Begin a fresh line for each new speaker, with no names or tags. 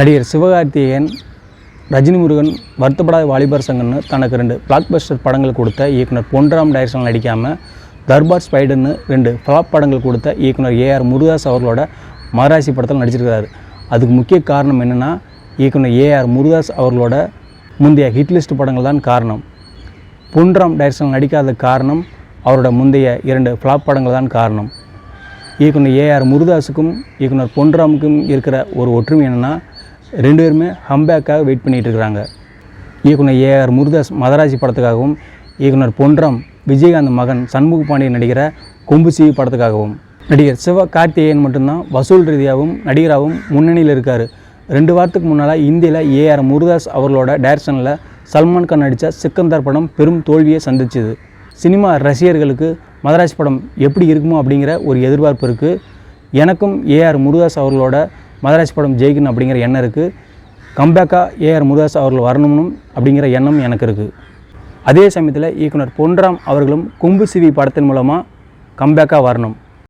நடிகர் சிவகார்த்திகேயன் ரஜினி முருகன் வருத்தப்படாத வாலிபர் சங்கம்னு தனக்கு ரெண்டு பிளாக் பஸ்டர் படங்கள் கொடுத்த இயக்குனர் பொன்ராம் டைரக்ஷனில் நடிக்காமல் தர்பார் ஸ்பைடர்னு ரெண்டு ஃப்ளாப் படங்கள் கொடுத்த இயக்குனர் ஏஆர் முருகாஸ் அவர்களோட மகராசி படத்தில் நடிச்சிருக்கிறாரு. அதுக்கு முக்கிய காரணம் என்னென்னா இயக்குனர் ஏஆர் முருகாஸ் அவர்களோட முந்தைய ஹிட்லிஸ்ட் படங்கள் தான் காரணம். பொன்ராம் டைரக்ஷனில் நடிக்காத காரணம் அவரோட முந்தைய இரண்டு ஃப்ளாப் படங்கள் தான் காரணம். இயக்குனர் ஏஆர் முருதாஸுக்கும் இயக்குனர் பொன்ராமுக்கும் இருக்கிற ஒரு ஒற்றுமை என்னென்னா ரெண்டு பேருமே ஹம்பேக்காக வெயிட் பண்ணிகிட்டு இருக்கிறாங்க. இயக்குனர் ஏஆர் முருதாஸ் மதராஜி படத்துக்காகவும் இயக்குனர் பொன்றம் விஜயகாந்த் மகன் சண்முக பாண்டியன் நடிக்கிற கொம்புசிவி படத்துக்காகவும். நடிகர் சிவ கார்த்திகேயன் மட்டும்தான் வசூல் ரீதியாகவும் நடிகராகவும் முன்னணியில் இருக்கார். ரெண்டு வாரத்துக்கு முன்னால் இந்தியில் ஏஆர் முருதாஸ் அவர்களோட டைரக்ஷனில் சல்மான் கான் நடித்த சிக்கந்தர் படம் பெரும் தோல்வியை சந்திச்சுது. சினிமா ரசிகர்களுக்கு மதராஜ் படம் எப்படி இருக்குமோ அப்படிங்கிற ஒரு எதிர்பார்ப்பு இருக்குது எனக்கும் ஏஆர் முருதாஸ் அவர்களோட மதராஜ் படம் ஜெயிக்கணும் அப்படிங்கிற எண்ணம் இருக்குது கம்பேக்காக ஏஆர் முருகாஸ் அவர்கள் வரணும்னு அப்படிங்கிற எண்ணம் எனக்கு இருக்குது அதே சமயத்தில் இயக்குனர் பொன்ராம் அவர்களும் கும்பு சிவி படத்தின் மூலமாக கம்பேக்காக வரணும்.